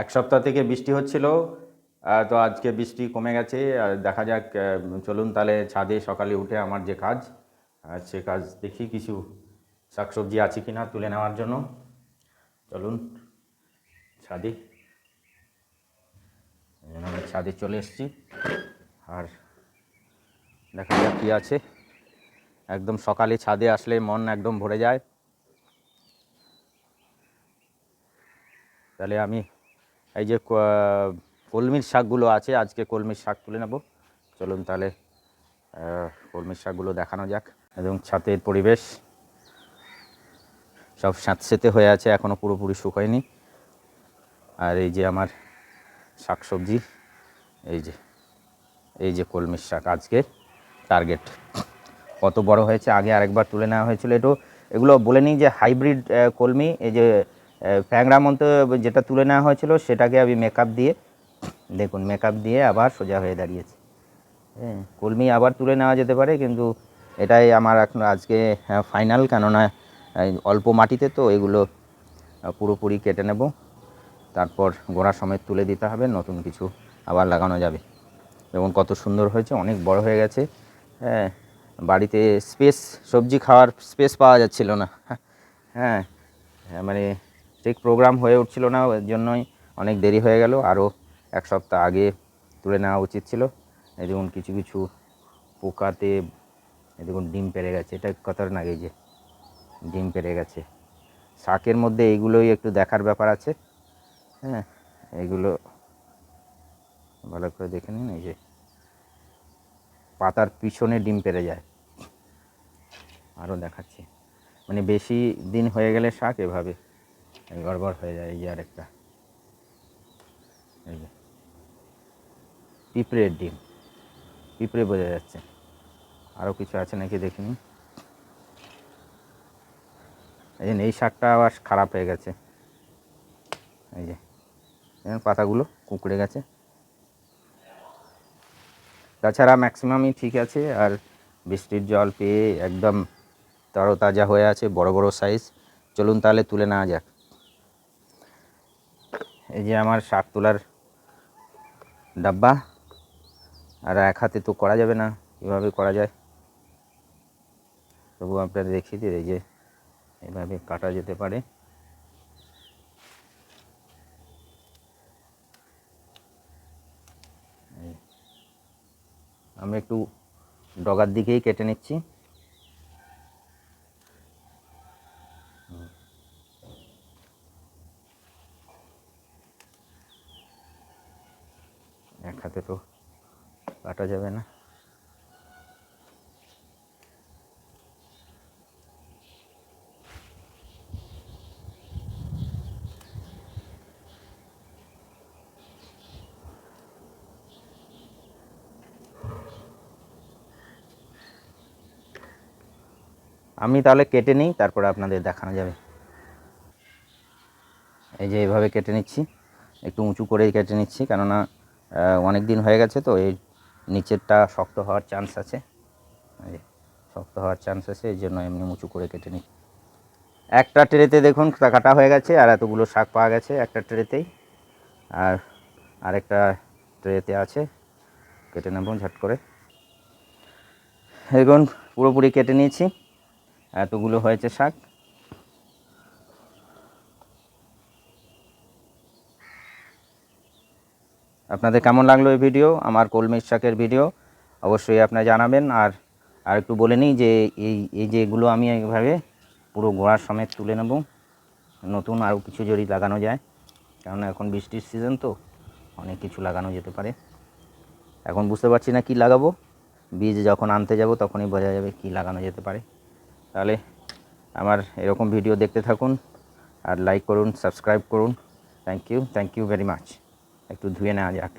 এক সপ্তাহ থেকে বৃষ্টি হচ্ছিল তো আজকে বৃষ্টি কমে গেছে, আর দেখা যাক চলুন তাহলে ছাদে সকালে উঠে আমার যে কাজ সে কাজ দেখি কিছু শাকসবজি আছে কি না তুলে নেওয়ার জন্য। চলুন ছাদে এই জন্য আমি ছাদে চলে এসেছি, আর দেখা যাক কী আছে। একদম সকালে ছাদে আসলে মন একদম ভরে যায়। তাহলে আমি এই যে কলমির শাকগুলো আছে, আজকে কলমির শাক তুলে নেব। চলুন তাহলে কলমির শাকগুলো দেখানো যাক। এবং ছাতের পরিবেশ সব স্যাঁতসেতে হয়ে আছে এখনও পুরোপুরি শুকায়নি। আর এই যে আমার শাকসবজি, এই যে এই যে কলমির শাক আজকে টার্গেট। কত বড় হয়েছে, আগে আরেকবার তুলে নেওয়া হয়েছিল। একটু এগুলো বলে নিই যে হাইব্রিড কলমি, এই যে ফ্যাংরা মতো যেটা তুলে নেওয়া হয়েছিল সেটাকে আমি মেকআপ দিয়ে দেখুন মেকআপ দিয়ে আবার সোজা হয়ে দাঁড়িয়েছে। হ্যাঁ কলমি আবার তুলে নেওয়া যেতে পারে কিন্তু এটাই আমার এখন আজকে ফাইনাল কেননা অল্প মাটিতে তো এগুলো পুরোপুরি কেটে নেব। তারপর গোড়া সমেত তুলে দিতে হবে নতুন কিছু আবার লাগানো যাবে। এবং কত সুন্দর হয়েছে অনেক বড় হয়ে গেছে। হ্যাঁ বাড়িতে স্পেস সবজি খাওয়ার স্পেস পাওয়া যাচ্ছিল না। হ্যাঁ হ্যাঁ, মানে ঠিক প্রোগ্রাম হয়ে উঠছিল না ওর জন্যই অনেক দেরি হয়ে গেল। আরও এক সপ্তাহ আগে তুলে নেওয়া উচিত ছিল। এই দেখুন, কিছু কিছু পোকাতে, এই দেখুন, ডিম পেড়ে গেছে। এটা কথার না, এই যে ডিম পেরে গেছে। শাকের মধ্যে এইগুলোই একটু দেখার ব্যাপার আছে। হ্যাঁ এগুলো ভালো করে দেখে নিন, এই যে পাতার পিছনে ডিম পেরে যায়। আরও দেখাচ্ছি। মানে বেশি দিন হয়ে গেলে শাক এভাবে গড়বড় হয়ে যায় এই যে আরেকটা। এই যে। পিঁপড়ের ডিম। পিঁপড়ে বোঝা যাচ্ছে। আরও কিছু আছে নাকি দেখিনি? এই যে এই শাকটা আবার খারাপ হয়ে গেছে। এই যে। পাতাগুলো কুঁকড়ে গেছে। তাছাড়া ম্যাক্সিমামই ঠিক আছে, আর বৃষ্টির জল পেয়ে একদম তরতাজা হয়ে আছে বড় বড় সাইজ চলুন তাহলে তুলে নেওয়া যাক। এই যে আমার শাক তোলার ডাব্বা। আর এক হাতে তো করা যাবে না কীভাবে করা যায়। তবু আপনারা দেখিয়ে দিই, এই যে এভাবে কাটা যেতে পারে। আমি একটু ডগার দিকেই কেটে নিচ্ছি। এক হাতে তো কাটা যাবে না। আমি তাহলে কেটে নিই, তারপরে আপনাদের দেখানো যাবে। এই যে এইভাবে কেটে নিচ্ছি, একটু উঁচু করেই কেটে নিচ্ছি, কেননা অনেক দিন হয়ে গেছে তো এই নিচেরটা শক্ত হওয়ার চান্স আছে। শক্ত হওয়ার চান্স আছে, এই জন্য এমনি উঁচু করে কেটে নিই। একটা ট্রেতে দেখুন কাটা হয়ে গেছে আর এতগুলো শাক পাওয়া গেছে একটা ট্রেতেই। আর আরেকটা ট্রেতে আছে, কেটে নেব ঝট করে। দেখুন, পুরোপুরি কেটে নিয়েছি। এতগুলো হয়েছে শাক। আপনাদের কেমন লাগল এই ভিডিও? আমার কলমির শাকের ভিডিও? অবশ্যই আপনারা জানাবেন। আর আর একটু বলে নিই যে এই এই যে এগুলো আমি এইভাবে পুরো গোড়ার সমেত তুলে নেব, নতুন আরও কিছু যদি লাগানো যায়, কেননা এখন বৃষ্টির সিজন তো, অনেক কিছু লাগানো যেতে পারে। এখন বুঝতে পারছি না কি লাগাবো। বীজ যখন আনতে যাব তখনই বোঝা যাবে কি লাগানো যেতে পারে। তাহলে আমার এরকম ভিডিও দেখতে থাকুন, আর লাইক করুন সাবস্ক্রাইব করুন। Thank you thank you very much একটু ধুয়ে নেওয়া যাক।